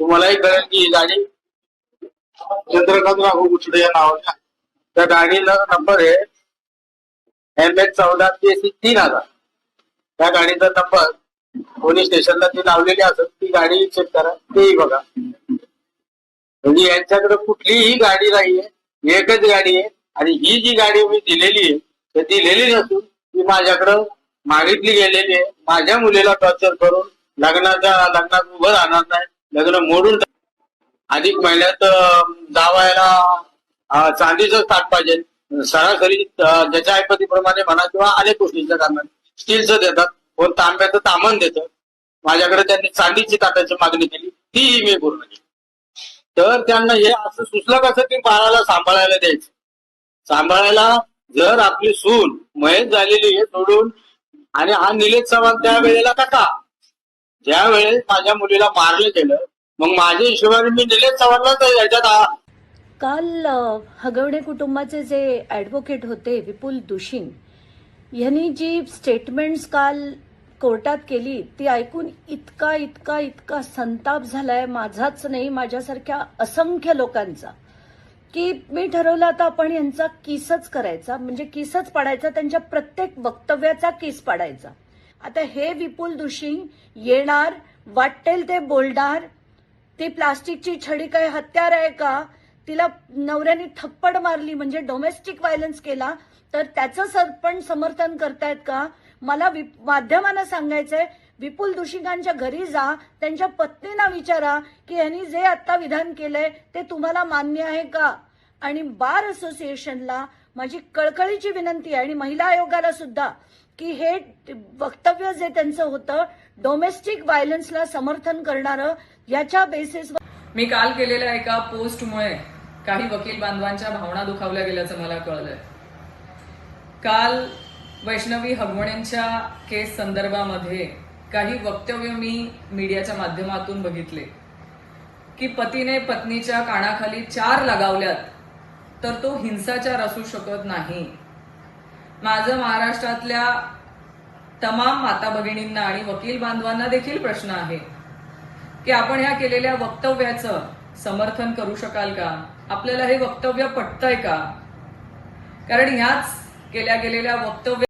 तुम्हालाही कळेल की ही गाडी चंद्रकांत राघू गुचडे या नावाच्या त्या गाडीला नंबर आहे एम एच चौदा ते तीन हजार. त्या गाडीचा नंबर पोलीस स्टेशनला ती लावलेली असत ती गाडी चेक करा तेही बघा. म्हणजे यांच्याकडे कुठलीही गाडी नाहीये एकच गाडी आहे. आणि ही जी गाडी मी दिलेली आहे तर दिलेली नसून ती माझ्याकडं मागितली गेलेली आहे. माझ्या मुलीला टॉर्चर करून लग्नाच्या लग्नात उभं राहणार नाही. लग्न मोडून अधिक महिन्यात जावायला चांदीच चांदीचं ताट पाहिजे. सरासरी ज्याच्या ऐपतीप्रमाणे म्हणा किंवा अनेक गोष्टींच्या कारणाने. स्टीलचं देतात कोण तांब्याचं तामण देतं. माझ्याकडे त्यांनी चांदीची ताटाची मागणी केली तीही मी पूर्ण केली. तर त्यांना हे असं सुचलं कसं की बाळाला सांभाळायला द्यायचं. सांभाळायला जर आपली सून महेश झालेली आहे सोडून आणि हा निलेश चव्हाण त्या वेळेला कसा ज्या वेळेस माझ्या मुलीला मारलं गेलं मग माझ्या हिशोबाने मी निलेश चव्हाणलाच याच्यात आ- काल अ, हगवणे कुटुंबाचे जे ॲडव्होकेट होते विपुल दुशिंग यांनी जी स्टेटमेंट्स काल कोर्टात केली ती ऐकून इतका इतका इतका संताप झालाय माझाच नाही माझ्यासारख्या असंख्य लोकांचा की मी ठरवलं आता आपण यांचा किसच करायचा म्हणजे किसच पाडायचा त्यांच्या प्रत्येक वक्तव्याचा किस पाडायचा. आता हे विपुल दुशिंग येणार वाटेल ते बोलणार. ती प्लास्टिकची छडी काय हत्यार आहे का? तिला नवऱ्याने थप्पड मारली म्हणजे डोमेस्टिक व्हायलन्स केला. तर त्याचं सर पण समर्थन करतायत का? मला माध्यमांना सांगायचंय विपुल दुशिकांच्या घरी जा त्यांच्या पत्नीना विचारा की यांनी जे आता विधान केलंय ते तुम्हाला मान्य आहे का? आणि बार असोसिएशनला माझी कळकळीची विनंती आहे आणि महिला आयोगाला सुद्धा. की हे वक्तव्य जे त्यांचं होतं डोमेस्टिक व्हायलन्सला समर्थन करणारं याच्या बेसिसवर मी काल केलेल्या एका पोस्टमुळे काही वकील बांधवांच्या भावना दुखावल्या गेल्याचं मला कळलंय. काल वैष्णवी हगवणेंच्या केस संदर्भामध्ये काही वक्तव्य मी मीडियाच्या माध्यमातून बघितले. की पतीने पत्नीच्या कानाखाली चार लगावल्यात तर तो हिंसाचार असू शकत नाही. माझं महाराष्ट्रातल्या तमाम माता भगिनींना आणि वकील बांधवांना देखील प्रश्न आहे की आपण ह्या केलेल्या वक्तव्याचं समर्थन करू शकाल का? आपल्याला हे वक्तव्य पटतंय का? कारण ह्याच केल्या गेलेल्या वक्तव्य